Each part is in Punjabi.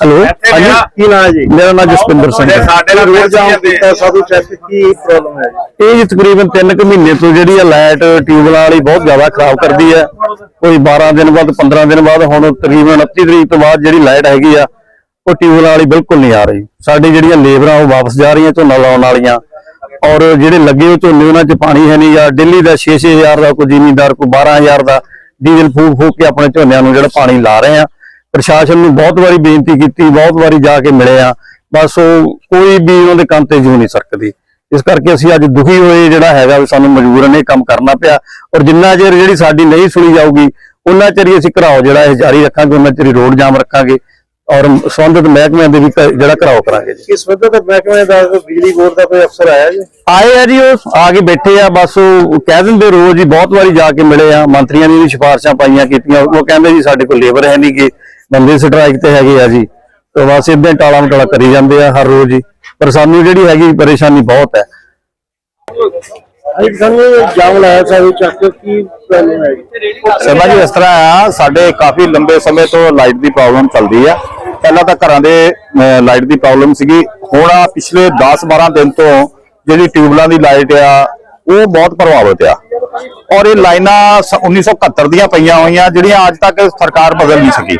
ਹੈਲੋ ਹਾਂਜੀ। ਕੀ ਨਾਮ ਹੈ ਜੀ? ਮੇਰਾ ਨਾਮ ਜਸਪਿੰਦਰ ਸਿੰਘ ਹੈ। ਸਾਡੇ ਨਾਲ ਰੋਡ ਜਾਮ ਕੀਤਾ ਸਾਧੂ ਚੈੱਕ ਕੀ ਪ੍ਰੋਬਲਮ ਹੈ ਇਹ ਜੀ ਤਕਰੀਬਨ 3 ਕੁ ਮਹੀਨੇ ਤੋਂ ਜਿਹੜੀ ਆ ਲਾਈਟ ਟਿਊਬਲ ਵਾਲੀ ਬਹੁਤ ਜ਼ਿਆਦਾ ਖਰਾਬ ਕਰਦੀ ਹੈ ਕੋਈ 12 ਦਿਨ ਬਾਅਦ 15 ਦਿਨ ਬਾਅਦ ਹੁਣ ਤਕਰੀਬਨ 29 ਤਰੀਕ ਤੋਂ ਬਾਅਦ ਜਿਹੜੀ ਲਾਈਟ ਹੈਗੀ ਆ ਉਹ ਟਿਊਬਲ ਵਾਲੀ ਬਿਲਕੁਲ ਨਹੀਂ ਆ ਰਹੀ। ਸਾਡੀ ਜਿਹੜੀਆਂ ਲੇਬਰਾਂ ਉਹ ਵਾਪਸ ਜਾ ਰਹੀਆਂ ਝੋਨਾ ਲਾਉਣ ਵਾਲੀਆਂ। ਔਰ ਜਿਹੜੇ ਲੱਗੇ ਹੋਏ ਝੋਨੇ ਉਹਨਾਂ 'ਚ ਪਾਣੀ ਹੈ ਨਹੀਂ ਜਾਂ ਦਿੱਲੀ ਦਾ 6-6000 ਦਾ ਕੋਈ ਜ਼ਿਮੀਂਦਾਰ ਕੋਈ 12000 ਦਾ ਡੀਜ਼ਲ ਫੂਕ ਫੂਕ ਕੇ ਆਪਣੇ ਝੋਨਿਆਂ ਨੂੰ ਜਿਹੜਾ ਪਾਣੀ ਲਾ ਰਹੇ ਆ। ਪ੍ਰਸ਼ਾਸਨ ਨੂੰ ਬਹੁਤ ਵਾਰੀ ਬੇਨਤੀ ਕੀਤੀ ਬਹੁਤ ਵਾਰੀ ਜਾ ਕੇ ਮਿਲੇ ਆ ਬਸ ਉਹ ਕੋਈ ਵੀ ਉਹਨਾਂ ਦੇ ਕੰਨ ਤੇ ਜੂ ਨਹੀਂ ਸਰਕਦੀ। ਇਸ ਕਰਕੇ ਅਸੀਂ ਅੱਜ ਦੁਖੀ ਹੋਏ ਜਿਹੜਾ ਹੈਗਾ ਵੀ ਸਾਨੂੰ ਮਜਬੂਰਨ ਇਹ ਕੰਮ ਕਰਨਾ ਪਿਆ। ਔਰ ਜਿੰਨਾ ਚਿਰ ਜਿਹੜੀ ਸਾਡੀ ਨਹੀਂ ਸੁਣੀ ਜਾਊਗੀ ਉਹਨਾਂ ਚਿਰ ਹੀ ਅਸੀਂ ਘਰਾਓ ਜਿਹੜਾ ਇਹ ਜਾਰੀ ਰੱਖਾਂਗੇ ਉਹਨਾਂ ਚਿਰ ਰੋਡ ਜਾਮ ਰੱਖਾਂਗੇ। ਔਰ ਸੰਬੰਧਿਤ ਮਹਿਕਮਿਆਂ ਦੇ ਵੀ ਜਿਹੜਾ ਘਰਾਓ ਕਰਾਂਗੇ ਜੀ। ਕਿਸ ਸੰਬੰਧਤ ਮਹਿਕਮੇ ਦਾ ਬਿਜਲੀ ਬੋਰਡ ਦਾ ਕੋਈ ਅਫਸਰ ਆਇਆ ਜੀ? ਆਏ ਆ ਜੀ ਉਹ ਆ ਕੇ ਬੈਠੇ ਆ ਬਸ ਉਹ ਕਹਿ ਦਿੰਦੇ ਰੋਜ਼ ਹੀ ਬਹੁਤ ਵਾਰੀ ਜਾ ਕੇ ਮਿਲੇ ਆ। ਮੰਤਰੀਆਂ ਨੇ ਵੀ ਸਿਫਾਰਸ਼ਾਂ ਪਾਈਆਂ ਕੀਤੀਆਂ ਉਹ ਕਹਿੰਦੇ ਜੀ ਸਾਡੇ ਕੋਲ ਲੇਬਰ ਹੈ ਨਹੀਂ ਕਿ ਬੰਦੇ ਸਟ੍ਰਾਈਕ ਤੇ ਹੈਗੇ ਆ ਜੀ। ਤੇ ਬਸ ਇਦਾਂ ਟਾਲਾ ਮਟਾਲਾ ਕਰੀ ਜਾਂਦੇ ਆ ਹਰ ਰੋਜ਼ ਹੀ। ਪਰ ਸਾਨੂੰ ਜਿਹੜੀ ਹੈਗੀ ਪਰੇਸ਼ਾਨੀ ਬਹੁਤ ਹੈ। ਸਭਾ ਜੀ? ਇਸ ਤਰ੍ਹਾਂ ਆ ਸਾਡੇ ਕਾਫੀ ਲੰਬੇ ਸਮੇਂ ਤੋਂ ਲਾਈਟ ਦੀ ਪ੍ਰੋਬਲਮ ਚੱਲਦੀ ਆ। ਪਹਿਲਾਂ ਤਾਂ ਘਰਾਂ ਦੇ ਲਾਈਟ ਦੀ ਪ੍ਰੋਬਲਮ ਸੀਗੀ। ਹੁਣ ਆ ਪਿਛਲੇ 10-12 ਦਿਨ ਤੋਂ ਜਿਹੜੀ ਟਿਊਬਲਾਂ ਦੀ ਲਾਈਟ ਆ ਉਹ ਬਹੁਤ ਪ੍ਰਭਾਵਿਤ ਆ। ਔਰ ਇਹ ਲਾਈਨਾਂ ਸ- 1971 ਦੀਆਂ ਪਈਆਂ ਹੋਈਆਂ ਜਿਹੜੀਆਂ ਅੱਜ ਤੱਕ ਸਰਕਾਰ ਬਦਲ ਨਹੀਂ ਸਕੀ।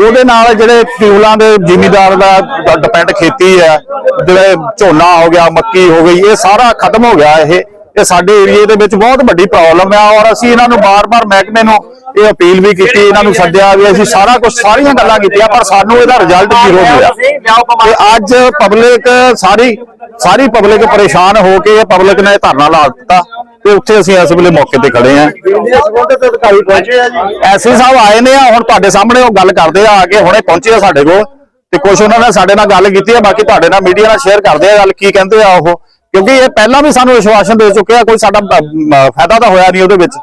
ਉਹਦੇ ਨਾਲ ਜਿਹੜੇ ਟਿਊਲਾਂ ਦੇ ਜ਼ਿਮੀਦਾਰ ਦਾ ਡਿਪੈਂਡ ਖੇਤੀ ਹੈ, ਜਿਹੜੇ ਝੋਨਾ ਹੋ ਗਿਆ, ਮੱਕੀ ਹੋ ਗਈ, ਇਹ ਸਾਰਾ ਖਤਮ ਹੋ ਗਿਆ ਇਹ। ਇਹ ਸਾਡੇ ਏਰੀਏ ਦੇ ਵਿੱਚ ਬਹੁਤ ਵੱਡੀ ਪ੍ਰੋਬਲਮ ਆ ਔਰ ਅਸੀਂ ਇਹਨਾਂ ਨੂੰ ਬਾਰ-ਬਾਰ ਮਹਿਕਮੇ ਨੂੰ ਇਹ ਅਪੀਲ ਵੀ ਕੀਤੀ, ਇਹਨਾਂ ਨੂੰ ਸੱਦਿਆ ਵੀ ਅਸੀਂ ਸਾਰਾ ਕੁਝ ਸਾਰੀਆਂ ਗੱਲਾਂ ਕੀਤੀਆਂ, ਪਰ ਸਾਨੂੰ ਇਹਦਾ ਰਿਜ਼ਲਟ ਜ਼ੀਰੋ ਮਿਲਿਆ। ਤੇ ਅੱਜ ਪਬਲਿਕ ਸਾਰੀ ਸਾਰੀ ਪਬਲਿਕ ਪਰੇਸ਼ਾਨ ਹੋ ਕੇ ਇਹ ਪਬਲਿਕ ਨੇ ਧਰਨਾ ਲਾ ਦਿੱਤਾ। ਤੇ ਉੱਥੇ ਅਸੀਂ ਇਸ ਵੇਲੇ ਮੌਕੇ ਤੇ ਖੜੇ ਆਂ ਐਸੀ ਸਾਹਿਬ ਆਏ ਨੇ ਆ ਹੁਣ ਤੁਹਾਡੇ ਸਾਹਮਣੇ ਉਹ ਗੱਲ ਕਰਦੇ ਆ ਆ ਕੇ ਹੁਣੇ ਪਹੁੰਚੇ ਆ ਸਾਡੇ ਕੋਲ। ਤੇ ਕੁਝ ਉਹਨਾਂ ਨੇ ਸਾਡੇ ਨਾਲ ਗੱਲ ਕੀਤੀ ਆ ਬਾਕੀ ਤੁਹਾਡੇ ਨਾਲ ਮੀਡੀਆ ਨਾਲ ਸ਼ੇਅਰ ਕਰਦੇ ਆ ਗੱਲ ਕੀ ਕਹਿੰਦੇ ਆ ਉਹ। ਕਿਉਂਕਿ ਇਹ ਪਹਿਲਾਂ ਵੀ ਸਾਨੂੰ ਵਿਸ਼ਵਾਸਨ ਦੇ ਚੁੱਕੇ ਆ ਕੋਈ ਸਾਡਾ ਫਾਇਦਾ ਤਾਂ ਹੋਇਆ ਨਹੀਂ ਉਹਦੇ ਵਿੱਚ।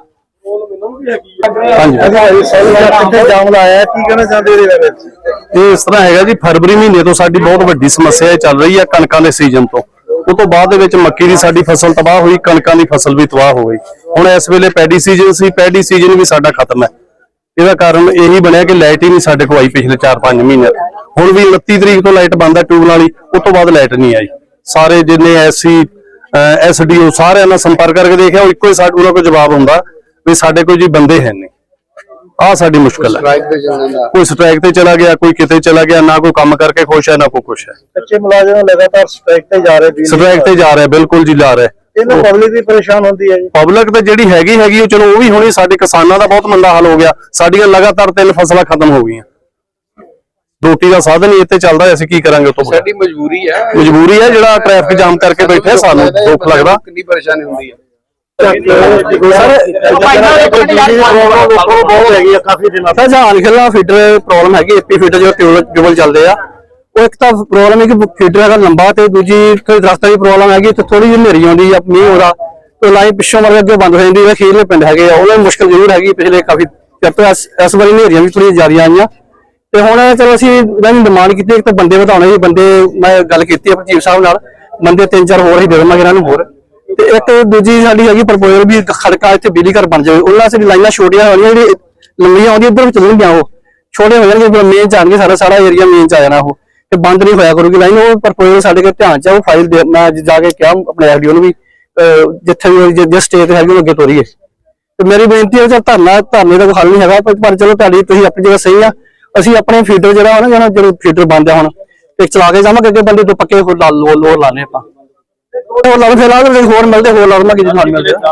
ਹਾਂਜੀ। ਅਧਿਕਾਰੀ ਸਾਹਿਬ ਕਿੱਥੇ ਜਾਮ ਲਾਇਆ ਕੀ ਕਹਿਣਾ ਚਾਹੁੰਦੇ ਇਹਦੇ ਵਿੱਚ ਇਹ ਇਸ ਤਰ੍ਹਾਂ ਹੈਗਾ ਜੀ ਫਰਵਰੀ ਮਹੀਨੇ ਤੋਂ ਸਾਡੀ ਬਹੁਤ ਵੱਡੀ ਸਮੱਸਿਆ ਚੱਲ ਰਹੀ ਹੈ ਕਣਕਾਂ ਦੇ ਸੀਜ਼ਨ ਤੋਂ। ਉਹ ਤੋਂ ਬਾਅਦ ਦੇ ਵਿੱਚ ਮੱਕੀ ਦੀ ਸਾਡੀ ਫਸਲ ਤਬਾਹ ਹੋਈ, ਕਣਕਾਂ ਦੀ ਫਸਲ ਵੀ ਤਬਾਹ ਹੋ ਗਈ। ਹੁਣ ਇਸ ਵੇਲੇ ਪੈਡੀ ਸੀਜ਼ਨ ਸੀ, ਪੈਡੀ ਸੀਜ਼ਨ ਵੀ ਸਾਡਾ ਖਤਮ ਹੈ। ਇਹਦਾ ਕਾਰਨ ਇਹੀ ਬਣਿਆ ਕਿ ਲਾਈਟ ਹੀ ਨਹੀਂ ਸਾਡੇ ਕੋਲ ਆਈ ਪਿਛਲੇ 4-5 ਮਹੀਨੇ ਤੋਂ। ਹੁਣ ਵੀ 29 ਤਰੀਕ ਤੋਂ ਲਾਈਟ ਬੰਦ ਹੈ ਟਿਊਬਲ ਵਾਲੀ ਉਸ ਤੋਂ ਬਾਅਦ ਲਾਈਟ ਨਹੀਂ ਆਈ। ਸਾਰੇ ਜਿੰਨੇ ਐਸਸੀ ਐਸਡੀਓ ਸਾਰਿਆਂ ਨਾਲ ਸੰਪਰਕ ਕਰਕੇ ਦੇਖਿਆ, ਉਹ ਇੱਕੋ ਹੀ ਸਾਡੇ ਉਹਨਾਂ ਕੋਲ ਜਵਾਬ ਹੁੰਦਾ ਵੀ ਸਾਡੇ ਕੋਲ ਜੀ ਬੰਦੇ ਹੈ ਨਹੀਂ। ਆਹ ਸਾਡੀ ਮੁਸ਼ਕਲ ਹੈ। ਕੋਈ ਸਟ੍ਰਾਈਕ ਤੇ ਚਲਾ ਗਿਆ ਕੋਈ ਕਿਤੇ ਚਲਾ ਗਿਆ ਨਾ ਕੋਈ ਕੰਮ ਕਰਕੇ ਖੁਸ਼ ਹੈ ਨਾ ਕੋਈ ਖੁਸ਼ ਹੈ। ਕੱਚੇ ਮੁਲਾਜ਼ਮ ਲਗਾਤਾਰ ਸਟ੍ਰਾਈਕ ਤੇ ਜਾ ਰਹੇ ਬਿਜਲੀ ਸਟ੍ਰਾਈਕ ਤੇ ਜਾ ਰਿਹਾ ਬਿਲਕੁਲ ਜੀ ਲਾ ਰਿਹਾ। ਇਹਨਾਂ ਪਬਲਿਕ ਵੀ ਪਰੇਸ਼ਾਨ ਹੁੰਦੀ ਹੈ ਜੀ। ਪਬਲਿਕ ਤੇ ਜਿਹੜੀ ਹੈਗੀ ਹੈਗੀ ਉਹ ਚਲੋ ਉਹ ਵੀ ਹੋਣੀ ਸਾਡੇ ਕਿਸਾਨਾਂ ਦਾ ਬਹੁਤ ਮੰਦਾ ਹਾਲ ਹੋ ਗਿਆ। ਸਾਡੀਆਂ ਲਗਾਤਾਰ ਤਿੰਨ ਫਸਲਾਂ ਖਤਮ ਹੋ ਗਈਆਂ। ਰੋਟੀ ਦਾ ਸਾਧਨ ਹੀ ਇੱਥੇ ਚੱਲਦਾ ਅਸੀਂ ਕੀ ਕਰਾਂਗੇ ਉਤੋਂ ਸਾਡੀ ਮਜਬੂਰੀ ਹੈ। ਮਜਬੂਰੀ ਹੈ ਜਿਹੜਾ ਟ੍ਰੈਫਿਕ ਜਾਮ ਕਰਕੇ ਬੈਠੇ ਆ, ਸਾਨੂੰ ਦੁੱਖ ਲੱਗਦਾ। ਕਿੰਨੀ ਪਰੇਸ਼ਾਨੀ ਹੁੰਦੀ ਹੈ। ਜਹਾਨ ਖਿਲਾ ਫੀਡਰ ਪ੍ਰੋਬਲਮ ਹੈਗੀ ਏਪੀ ਫੀਡਰ ਜੋ ਟਿਊਬਲ ਚੱਲਦੇ ਆ। ਉਹ ਇੱਕ ਤਾਂ ਪ੍ਰੋਬਲਮ ਹੈ ਕਿ ਫੀਡਰ ਹੈਗਾ ਲੰਬਾ ਤੇ ਦੂਜੀ ਕੋਈ ਰਸਤਾ ਦੀ ਪ੍ਰੋਬਲਮ ਹੈਗੀ ਤੇ ਥੋੜੀ ਜਿਹੀ ਹਨੇਰੀ ਆਉਂਦੀ ਆ ਮੀਂਹ ਹੋਦਾ ਤੇ ਲਾਈਨ ਪਿੱਛੋਂ ਮਰ ਅੱਗੇ ਬੰਦ ਹੋ ਜਾਂਦੀ ਹੈ ਖੀਰਲੇ ਪਿੰਡ ਹੈਗੇ ਆ ਉਹਨਾਂ ਨੂੰ ਮੁਸ਼ਕਲ ਜ਼ਰੂਰ ਹੈਗੀ ਪਿਛਲੇ ਕਾਫੀ ਚਿਰ ਤੋਂ ਇਸ ਵਾਰੀ ਹਨੇਰੀਆਂ ਵੀ ਥੋੜੀਆਂ ਜ਼ਿਆਦਾ ਆਈਆਂ। ਤੇ ਹੁਣ ਚਲੋ ਅਸੀਂ ਇਹਨਾਂ ਦੀ ਡਿਮਾਂਡ ਕੀਤੀ ਇੱਕ ਤਾਂ ਬੰਦੇ ਵਧਾਉਣੇ ਜੀ ਬੰਦੇ ਮੈਂ ਗੱਲ ਕੀਤੀ ਆ ਪ੍ਰਜੀਤ ਸਾਹਿਬ ਨਾਲ ਬੰਦੇ ਤਿੰਨ ਚਾਰ ਹੋਰ ਹੀ ਦੇ ਦੇਵਾਂਗੇ ਇਹਨਾਂ ਨੂੰ ਹੋਰ। ਤੇ ਇੱਕ ਦੂਜੀ ਸਾਡੀ ਹੈਗੀ ਪ੍ਰਪੋਜ਼ਲ ਵੀ ਖੜਕਾ ਇੱਥੇ ਬਿਜਲੀ ਘਰ ਬਣ ਜਾਵੇ। ਉਹਨਾਂ ਸਾਡੀ ਲਾਈਨਾਂ ਛੋਟੀਆਂ ਹੋਣੀਆਂ ਜਿਹੜੀ ਲੰਮੀਆਂ ਆਉਂਦੀਆਂ, ਇੱਧਰ ਚੱਲਣਗੀਆਂ ਉਹ। ਛੋਟੇ ਹੋ ਜਾਣਗੇ, ਫਿਰ ਮੇਨ ਚ ਆਣਗੇ ਸਾਰਾ ਸਾਰਾ ਏਰੀਆ ਮੇਨ ਚ ਆ ਜਾਣਾ ਉਹ। ਤੇ ਬੰਦ ਨਹੀਂ ਹੋਇਆ ਕਰੂਗੀ ਲਾਈਨ, ਉਹ ਪ੍ਰਪੋਜ਼ਲ ਸਾਡੇ ਕੋਲ ਧਿਆਨ ਚ ਆ, ਉਹ ਫਾਈਲ ਦੇ ਮੈਂ ਜਾ ਕੇ ਕਿਹਾ ਆਪਣੇ ਐਡੀਓ ਨੂੰ ਵੀ ਜਿੱਥੇ ਵੀ ਜਿ- ਜਿਸ ਸਟੇਜ ਹੈਗੀ ਉਹ ਅੱਗੇ ਤੋਰੀਏ। ਤੇ ਮੇਰੀ ਬੇਨਤੀ ਹੈ ਕਿ ਧਰਨਾ ਧਰਨੇ ਦਾ ਕੋਈ ਹੱਲ ਨਹੀਂ ਹੈਗਾ, ਪਰ ਚਲੋ ਤੁਹਾਡੀ ਤੁਸੀਂ ਆਪਣੀ ਜਗ੍ਹਾ ਸਹੀ ਆ। ਅਸੀਂ ਆਪਣੇ ਫੀਡਰ ਜਿਹੜਾ ਹੋਣਾ ਜਿਹੜਾ ਜਿਹੜਾ ਫੀਡਰ ਬੰਦ ਆ ਹੁਣ, ਤੇ ਚਲਾ ਕੇ ਜਾਵਾਂਗੇ, ਅੱਗੇ ਬੰਦੇ ਤੋਂ ਪੱਕੇ ਹੋਰ ਲਾ ਲੋ ਲਾਣੇ ਆਪਾਂ। ਹੋਰ ਲਾ ਲਓ ਫਿਲਹਾਲ ਤਾਂ ਹੋਰ ਮਿਲਦੇ ਹੋਰ ਲਾ ਲਵਾਂਗੇ ਜਿੱਥੇ ਮਿਲਦੇ ਆ।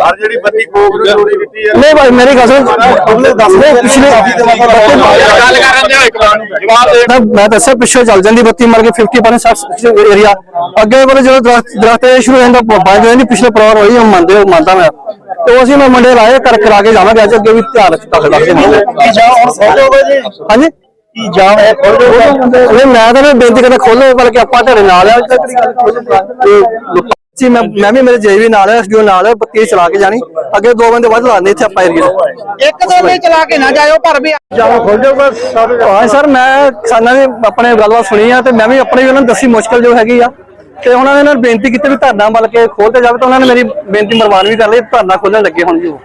ਹਰ ਜਿਹੜੀ ਬੱਤੀ ਕੋਕ ਨੂੰ ਚੋਰੀ ਕੀਤੀ ਹੈ ਨਹੀਂ ਭਾਈ ਮੇਰੀ ਗੱਲ ਉਹਨੇ ਦੱਸ ਦੇ ਪਿਛਲੇ ਗੱਲ ਕਰਨ ਦਿਓ ਇੱਕ ਜਵਾਬ ਦੇ। ਮੈਂ ਮੈਂ ਦੱਸਿਆ ਪਿੱਛੇ ਚੱਲ ਜਾਂਦੀ ਬੱਤੀ ਮਰ ਕੇ 50% 60 ਏਰੀਆ ਅੱਗੇ ਕੋਲ ਜਦੋਂ ਦਰਖਤ ਸ਼ੁਰੂ ਹੋ ਜਾਂਦਾ ਬੰਦ ਹੋ ਜਾਂਦੀ ਪਿਛਲੇ ਪ੍ਰੋਰ ਹੋਈ ਉਹ ਮੰਨਦੇ ਉਹ ਮੰਨਦਾ ਮੈਂ। ਤੇ ਉਹ ਅਸੀਂ ਮੈਂ ਮੰਡੇ ਲਾਏ ਕਰ ਕਰਾ ਕੇ ਜਾਵਾਂਗੇ ਅੱਜ ਅੱਗੇ ਵੀ ਧਿਆਨ ਰੱਖ ਖੋਲੋਗੇ ਜੀ? ਹਾਂਜੀ? ਕੀ ਜਾਮ ਹੈ? ਖੋਲੋਗੇ ਨਹੀਂ ਮੈਂ ਤਾਂ ਨਾ ਬੇਨਤੀ ਕਰਦਾ ਖੋਲੋ ਬਲਕਿ ਆਪਾਂ ਤੁਹਾਡੇ ਨਾਲ ਆ। ਅੱਜ ਤੱਕ ਦੀ ਗੱਲ ਜੀ ਮੈਂ ਮੈਂ ਵੀ ਮੇਰੇ ਜੇਵੀ ਨਾਲ ਹੈ ਐਸਡੀਓ ਨਾਲ ਹੈ ਬੱਤੀ ਚਲਾ ਕੇ ਜਾਣੀ। ਅੱਗੇ ਦੋ ਬੰਦੇ ਵੱਧ ਲਾਣੇ ਇੱਥੇ ਆਪਾਂ ਏਰੀਆ ਇੱਕ ਦੋ ਨੇ ਚਲਾ ਕੇ ਨਾ ਜਾਇਓ ਪਰ ਵੀ ਜਾਮ ਖੋਲ ਜਾਓ ਬਸ ਸਾਰੇ ਹਾਂ ਸਰ ਮੈਂ ਕਿਸਾਨਾਂ ਦੀ ਆਪਣੇ ਗੱਲਬਾਤ ਸੁਣੀ ਆ ਤੇ ਮੈਂ ਵੀ ਆਪਣੀ ਉਹਨਾਂ ਨੂੰ ਦੱਸੀ ਮੁਸ਼ਕਲ ਜੋ ਹੈਗੀ ਆ। ਤੇ ਉਹਨਾਂ ਨੇ ਇਹਨਾਂ ਨੂੰ ਬੇਨਤੀ ਕੀਤੀ ਵੀ ਧਰਨਾ ਬਲ ਕੇ ਖੋਲ੍ਹਤੇ ਜਾਵੇ ਤਾਂ ਉਹਨਾਂ ਨੇ ਮੇਰੀ ਬੇਨਤੀ ਮਰਵਾਨ ਵੀ ਕਰ ਲਈ ਧਰਨਾ ਖੋਲਣ ਲੱਗੇ ਹੁਣ ਜੀ ਉਹ।